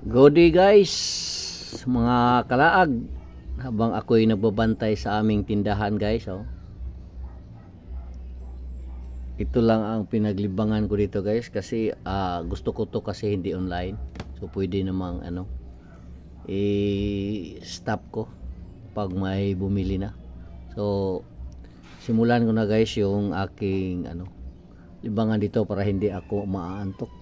Good day guys, mga kalaag. Habang ako'y nagbabantay sa aming tindahan guys, oh. Ito lang ang pinaglibangan ko dito guys kasi ah, gusto ko to kasi hindi online. So pwede namang ano i-stop ko pag may bumili na. So simulan ko na guys yung aking ano libangan dito para hindi ako maaantok.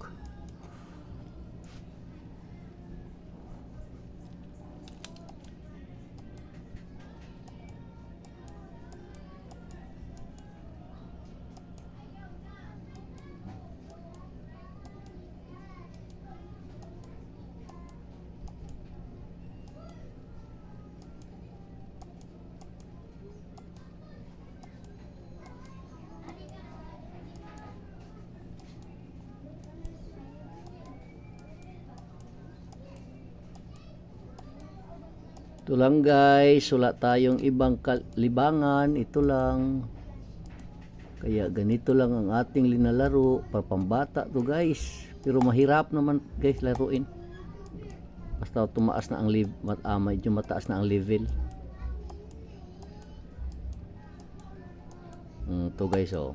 Ito lang guys, wala tayong ibang libangan, ito lang. Kaya ganito lang ang ating linalaro, papambata to guys. Pero mahirap naman guys laruin. Basta tumaas na ang liv mat ah, medyo mataas na ang level. Mm, to guys oh.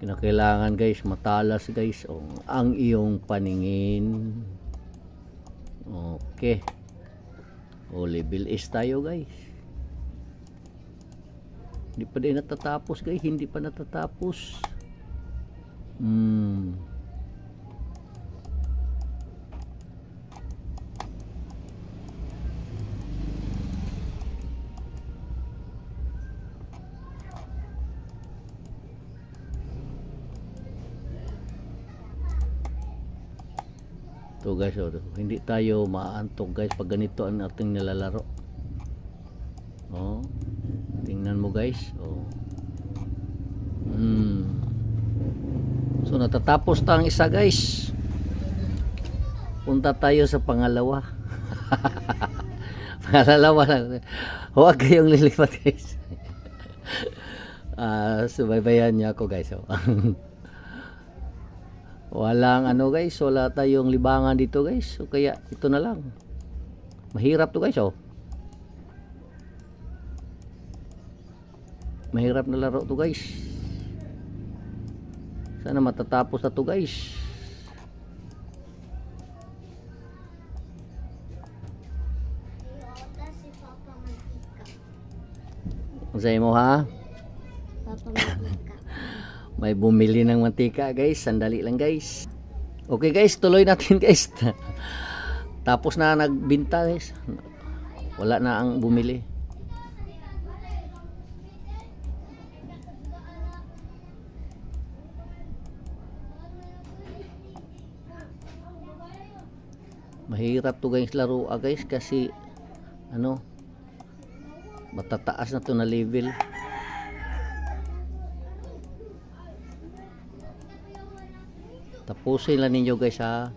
Kinakailangan guys, matalas guys oh, ang iyong paningin. Okay. O level is tayo guys. Hindi pa din natatapos guys, hindi pa natatapos. Hmm. To guys, oh, hindi tayo maantok guys pag ganito ang ating nilalaro. Oh. Tingnan mo guys. Oh. Hmm. So natatapos ta ang isa guys. Punta tayo sa pangalawa. pangalawa lang. Huwag kayong lilipat guys. Ah, subaybayan niya ako guys. Oh. Walang ano guys, wala tayong libangan dito guys. So kaya ito na lang. Mahirap to guys oh. Mahirap na laro to guys. Sana matatapos na to guys. Unsay mo ha? Papa. May bumili ng mantika guys. Sandali lang guys. Okay guys, tuloy natin guys. Tapos na nagbinta guys. Wala na ang bumili. Mahirap to guys laro ah, guys kasi ano matataas na to na level. Tapusin lang ninyo guys ha.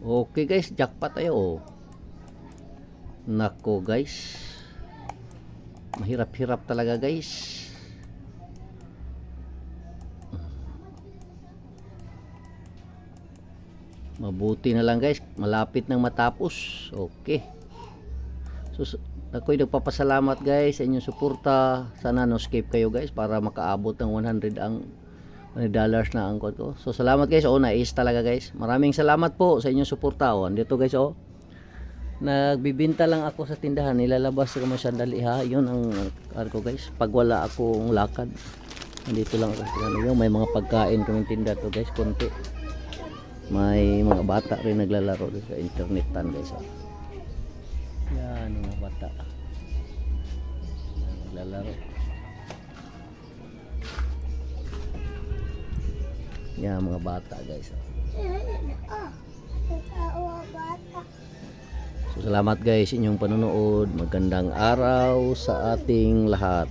Okay guys, jackpot tayo. oh. Nako guys. Mahirap-hirap talaga guys. Mabuti na lang guys, malapit nang matapos. Okay. So, ako'y nagpapasalamat guys sa inyong suporta. Sana no escape kayo guys para makaabot ng 100 ang 100 dollars na ang code ko. So salamat guys. Oh, nais talaga guys. Maraming salamat po sa inyong suporta. Oh, andito guys oh. Nagbibinta lang ako sa tindahan. Nilalabas ko mo sandali ha. Yun ang ano ko guys. Pag wala akong lakad. Andito lang ako May mga pagkain kaming tinda to guys. Konti may mga bata rin naglalaro doon sa internet tan guys oh. yan mga bata Yan, naglalaro yan mga bata guys oh. So, salamat guys inyong panonood. Magandang araw sa ating lahat.